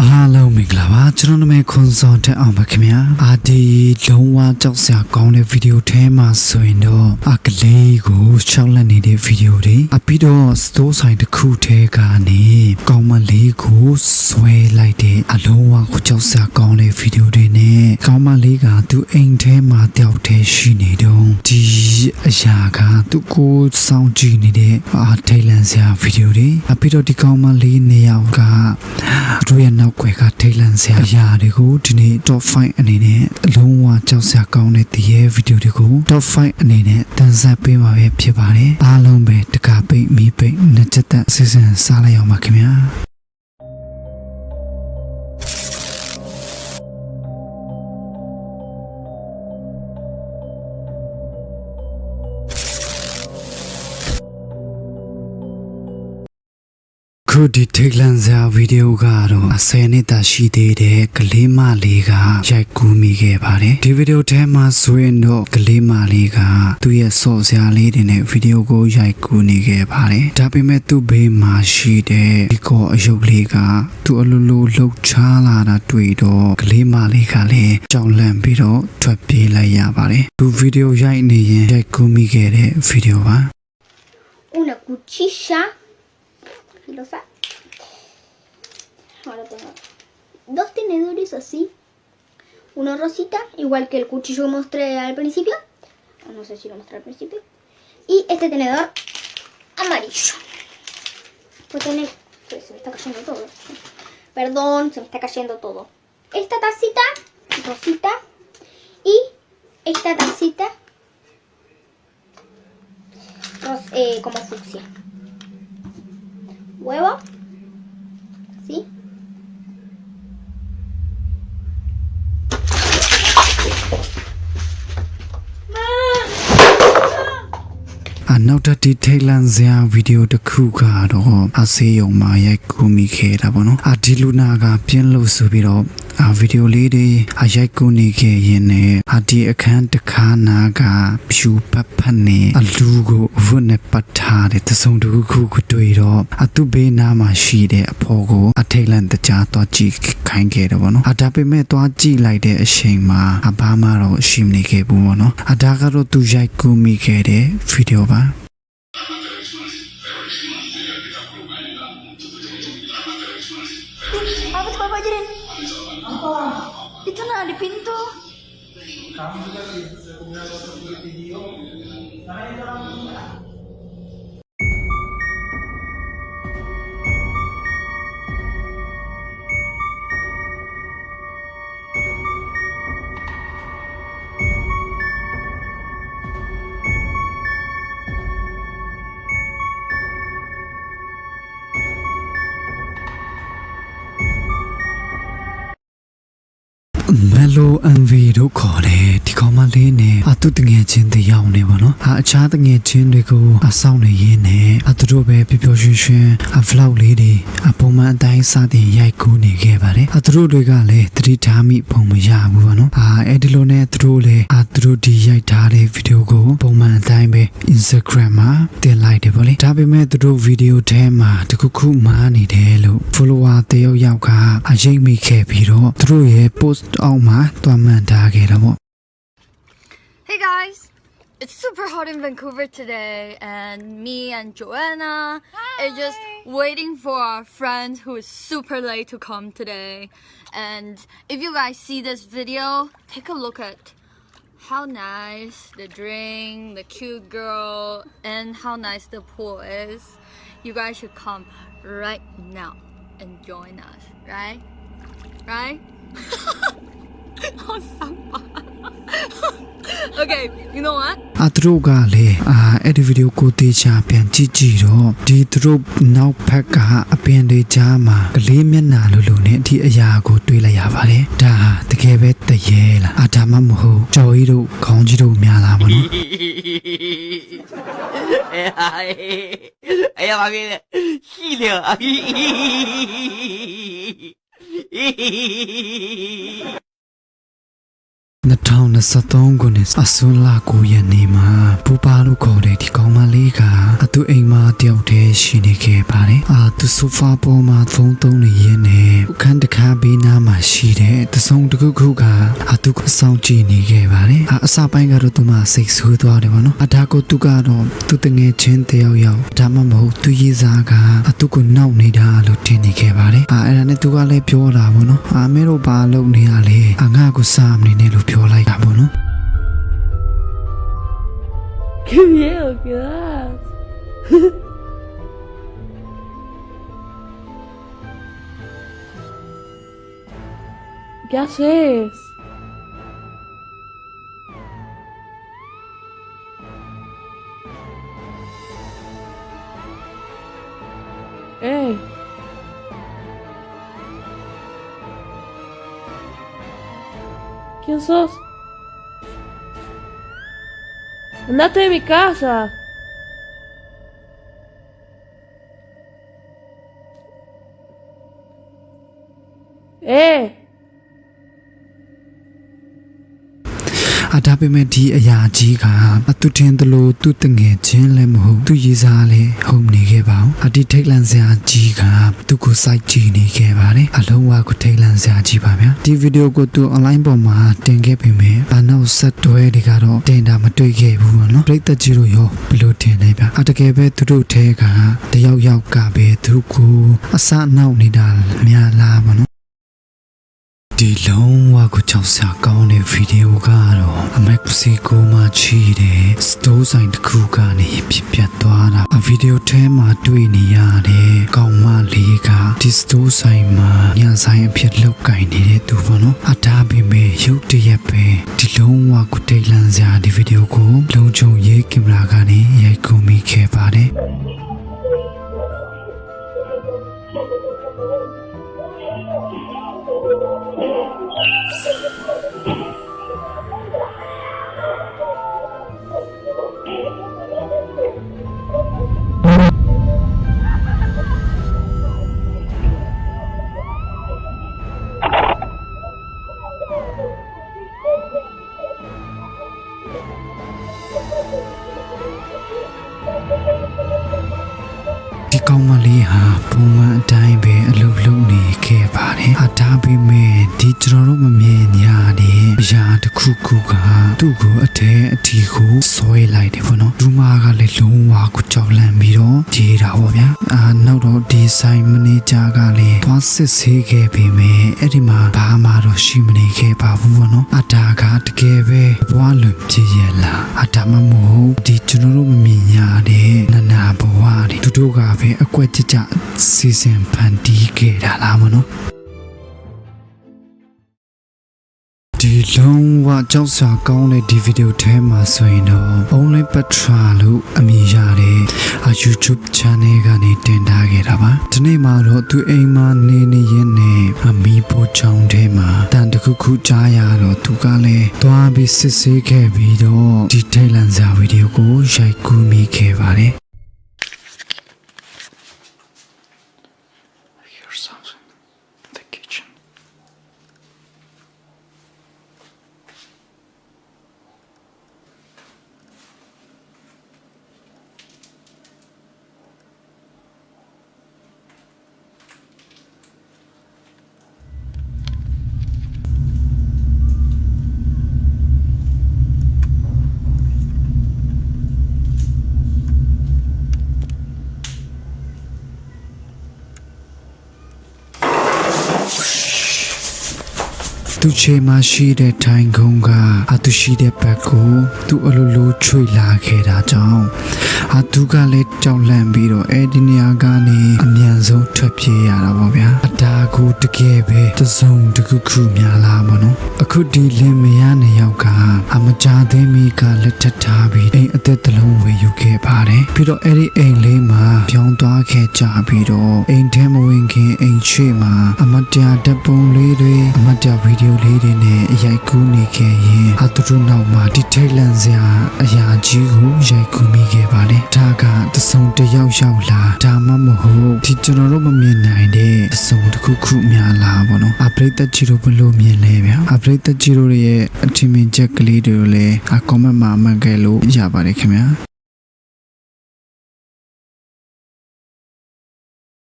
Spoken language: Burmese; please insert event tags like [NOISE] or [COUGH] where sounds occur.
အား လုံးမင်္ဂလာပါကျွန်တော်နာမည်ခွန်စောတက်အောင်ပါခင်ဗျာအာဒီလုံးဝကြောက်စရာကောင်းတဲ့ဗီဒီယိုထဲမှာဆိုရင်တော့အကလေးကိုရှောက်လက်နေတဲ့ဗီဒီယိုတွေအပြီးတော့စတိုးဆိုင်တစ်ခုထဲကနေကောင်းမလေးကိုဆွဲလိုက်တဲ့အလုံးဝကိုကြောက်စရာကောင်းတဲ့ဗီဒီယိုတွေနဲ့ကောင်းမလေးကသူအိမ်ထဲမှာတယောက်တည်းရှိနေတော့ဒီအရာကသူကိုစောင့်ကြည့်နေတဲ့အာထိတ်လန့်စရာဗီဒီယိုတွေအပြီးတော့ဒီကောင်းမလေးနှစ်ယောက်ကသူတို့ရဲ့နောက်ွယ်ကထိတ်လန့်စရာအရာတွေကိုဒီနေ့ top 5အနေနဲ့အလုံးဝကြောက်စရာကောင်းတဲ့ဒီရဲ့ဗီဒီယိုတွေကို top 5အနေနဲ့တင်ဆက်ပေးမှာပဲဖြစ်ပါတယ်အားလုံးပဲတကားပိတ်မီးပိတ်နှစ်ချက်သက်အစီအစဉ်စားလိုက်အောင်ပါခင်ဗျာ ခုဒီထိတ်လန့်စရာဗီဒီယိုကတော့အစဲနှစ်သာရှိသေးတဲ့ကလေးမလေးကရိုက်ကူးမိခဲ့ပါတယ်ဒီဗီဒီယိုထဲမှာဆိုရင်တော့ကလေးမလေးကသူ့ရဲ့စော့စရာလေးတွေနဲ့ဗီဒီယိုကိုရိုက်ကူးနေခဲ့ပါတယ်ဒါပေမဲ့သူ့ဘေးမှာရှိတဲ့ဒီကောအယုတ်လေးကသူ့အလိုလိုလှုပ်ရှားလာတာတွေ့တော့ကလေးမလေးကလည်းကြောင်လန့်ပြီးတော့ထွက်ပြေးလိုက်ရပါတယ်သူဗီဒီယိုရိုက်နေရင်ရိုက်ကူးမိခဲ့တဲ့ဗီဒီယိုပါ una cuchilla filosa. Ahora dos tenedores así. Uno rosita, igual que el cuchillo mostré al principio. O No sé si lo mostré al principio. Y este tenedor amarillo. Pues tener... pues se me está cayendo todo. Perdón, se me está cayendo todo. Esta tacita, rosita. Y esta tacita eh, como fucsia. Huevo. ¿Sí? အနောက်တစ်ဒီထိတ်လန့်စရာဗီဒီယိုတစ်ခုကတော့အဆေးရုံမှာရိုက်ကူးမိခဲ့တာပေါ့နော်အဒီလူနာကပြင်းလို့ဆိုပြီးတော့အ ဗီဒီယိုလေးတွေအရိုက်ကူးနေခဲ့ရင်လည်းအဒီအခန်းတစ်ခါနာကဖြူပတ်ဖက်နေအလူကိုအဝတ်နဲ့ပတ်ထားတဲ့သစုံတစ်ခုခုကိုတွေ့တော့အသူဘေးနားမှာရှိတဲ့အဖော်ကိုအထိတ်လန့်တကြားသွားကြည့်ခိုင်းခဲ့တယ်ပေါ့နော်အဒါပေမဲ့သွားကြည့်လိုက်တဲ့အချိန်မှာအဘာမှတော့ရှိမနေခဲ့ဘူးပေါ့နော်အဒါကတော့သူရိုက်ကူးမိခဲ့တဲ့ဗီဒီယိုပါ pintu. Kamu juga sih, saya punya video. Karena itu orang. Melo MV တို့ခေါ်တယ်ဒီကောင်မလေးနဲ့အတူတငယ်ချင်းတယောက်နေပါတော့ဟာအခြားတငယ်ချင်းတွေကိုအဆောင်နေရင်းနဲ့အတူတို့ပဲပျော်ပျော်ရွှင်ရွှင်အ vlog လေးတွေအပုံမှန်အတိုင်းစတင်ရိုက်ကူးနေခဲ့ပါတယ်အတူတို့တွေကလည်းသတိထားမိပုံမရဘူးပါနော်အာအဲ့ဒီလိုနဲ့သူတို့လည်းအတူတို့ဒီရိုက်ထားတဲ့ဗီဒီယိုကိုပုံမှန်အတိုင်းပဲ Instagram မှာတင်လိုက်တယ်ဗောလေဒါပေမဲ့သူတို့ဗီဒီယိုထဲမှာတခုခုမှားနေတယ်လို့ follower တယောက်ယောက်ကအရိပ်မိခဲ့ပြီးတော့သူတို့ရဲ့ post အောက်မှာတွားမှန်ထားခဲ့တာပေါ့ Hey guys! It's super hot in Vancouver today, and me and Joanna are just waiting for our friend who is super late to come today. And if you guys see this video, take a look at how nice the drink, the cute girl, and how nice the pool is. You guys should come right now and join us, right? Right? [LAUGHS] oh, okay, you know what? အသူတို့ကလည်းအာအဲ့ဒီဗီဒီယိုကိုတေချာပြန်ကြည့်ကြည့်တော့ဒီသူတို့နောက်ဖက်ကအပင်တွေကြားမှာကလေးမျက်နှာလိုလိုနဲ့ဒီအရာကိုတွေးလိုက်ရပါတယ်ဒါဟာတကယ်ပဲတရေလားအဒါမှမဟုတ်ကြော်ကြီးတို့ခေါင်းကြီးတို့များလားမလို့ 哎呀，哎呀，妈逼的，细灵啊！ 2023ခုနှစ်အစွန်းလ9ရက်နေ့မှာပူပါလို့ခေါ်တဲ့ဒီကောင်မလေးကအသူအိမ်မှာတယောက်တည်းရှိနေခဲ့ပါတယ်။အာသူဆိုဖာပေါ်မှာဖုန်းသုံးနေရင်းနဲ့အခန်းတစ်ခါဘေးနားမှာရှိတဲ့တစုံတစ်ခုခုကအသူကိုစောင့်ကြည့်နေခဲ့ပါတယ်။အာအစပိုင်းကတော့သူမစိတ်ဆိုးသွားတယ်ဗောနော်။အဒါကိုသူကတော့သူတငယ်ချင်းတယောက်ယောက်ဒါမှမဟုတ်သူရေးစားကအသူကိုနှောက်နေတာလို့ထင်နေခဲ့ပါတယ်။အာအဲ့ဒါနဲ့သူကလည်းပြောတာဗောနော်။အာမဲတို့ဘာလုပ်နေရလဲ။အာငါ့ကိုစားမနေနဲ့လို့ပြောလိုက်တာဗောနော်။ ¡Qué miedo que das! ¿Qué haces? ¡Ey! ¿Quién? ¡Andate de mi casa! ¡Eh! အဒါပေမဲ့ဒီအရာကြီးကအသူထင်သလိုသူတငယ်ချင်းလည်းမဟုတ်သူရေးစားလည်းဟုတ်နေခဲ့ပါဘူးအဒီထိတ်လန့်စရာကြီးကသူကိုစိုက်ကြည့်နေခဲ့ပါတယ်အလုံးဝကိုထိတ်လန့်စရာကြီးပါဗျာဒီဗီဒီယိုကိုသူ online ပေါ်မှာတင်ခဲ့ပေမဲ့ဘာနောက်ဆက်တွဲတွေကတော့တင်တာမတွေ့ခဲ့ဘူးပေါ့နော်ပြိတ္တကြီးတို့ရောဘယ်လိုထင်လဲဗျအတကယ်ပဲသူတို့ထဲကတယောက်ယောက်ကပဲသူကိုအစအနောက်နေတာများလားပေါ့နော် ဒီလုံးဝကိုကြောက်စရာကောင်းတဲ့ဗီဒီယိုကတော့အမက်ဆီကိုမှာချီတဲ့စတိုးဆိုင်တစ်ခုကနေဖြစ်ပျက်သွားတာဗီဒီယိုထဲမှာတွေ့နေရတဲ့ကောင်မလေးကဒီစတိုးဆိုင်မှာညဆိုင်အဖြစ်လောက်ကင်နေတဲ့သူပေါ့နော်အတားပေမဲ့ရုပ်တရက်ပဲဒီလုံးဝကိုတိတ်လန့်စရာဒီဗီဒီယိုကိုလုံခြုံရေးကင်မရာကနေရိုက်ကူမိခဲ့ပါတယ် တိုင်း ပဲအလုပ်လုပ်နေခဲ့ပါတယ်။အတားပေမဲ့ဒီကျွန်တော်တို့မမြင်ရတဲ့အရာတစ်ခုခုကသူ့ကိုအထဲအထီကိုဆွဲလိုက်တယ်ပေါ့နော်။ဒူမာကလည်းလုံးဝကိုကြောက်လန့်ပြီးတော့ကြေးတာပေါ့ဗျာ။အာနောက်တော့ဒီဆိုင်မနေဂျာကလည်းသွားစစ်ဆေးခဲ့ပေမဲ့အဲ့ဒီမှာဘာမှတော့ရှိမနေခဲ့ပါဘူးပေါ့နော်။အတားကတကယ်ပဲဘွားလွန်ပြည့်ရလား။အတားမမဟုတ်ဒီကျွန်တော်တို့မမြင်ရတဲ့နနာဘဝတွေသူတို့ကပဲအကွက်ကြကြစီစဉ်ဖန်တီးခဲ့တာလားမနော် ဒီလုံးဝကြောက်စရာကောင်းတဲ့ဒီဗီဒီယိုထဲမှာဆိုရင်တော့ Only Petra လို့အမည်ရတဲ့အာ YouTube channel ကနေတင်ထားခဲ့တာပါဒီနေ့မှာတော့သူအိမ်မှာနေနေရင်းနဲ့အမီပိုချောင်းထဲမှာတန်တစ်ခုခုကြားရတော့သူကလည်းသွားပြီးစစ်ဆေးခဲ့ပြီးတော့ဒီထိတ်လန့်စရာဗီဒီယိုကိုရိုက်ကူးမိခဲ့ပါတယ် သူချေမှာရှိတဲ့ထိုင်ခုံကအသူရှိတဲ့ဘက်ကိုသူအလိုလိုချွေလာခဲ့တာကြောင့်အသူကလည်းကြောက်လန့်ပြီးတော့အဲ့ဒီနေရာကနေအမြန်ဆုံးထွက်ပြေးရတာပေါ့ဗျာ။အတားကိုတကယ်ပဲတစုံတစ်ခုခုများလာမနော်။အခုဒီလင်မယားနှစ်ယောက်ကအမကြသေးမီကလက်ထပ်ထားပြီးအိမ်အသက်တစ်လုံးဝေယူခဲ့ပါတယ်။ပြီးတော့အဲ့ဒီအိမ်လေးမှာပြောင်းသွားခဲ့ကြပြီးတော့အိမ်ထဲမဝင်ခင်အိမ်ချွေမှာအမတရားဓာတ်ပုံလေးတွေအမတရားဗီဒီယိုလေးတွေနဲ့ရိုက်ကူးနေခဲ့ရင်အသူတို့နောက်မှာဒီထိတ်လန့်စရာအရာကြီးကိုရိုက်ကူးမိခဲ့ပါတယ်။ဒါကတစုံတစ်ယောက်ရောက်လာဒါမှမဟုတ်ဒီကျွန်တော်တို့မမြင်နိုင်တဲ့အစုံတစ်ခုခုများလားပေါ့နော်အပရိသတ်ကြီးတို့ဘယ်လိုမြင်လဲဗျာအပရိသတ်ကြီးတို့ရဲ့အထင်မြင်ချက်ကလေးတွေကိုလည်းအ comment မှာအမှတ်ခဲ့လို့ရပါတယ်ခင်ဗျာ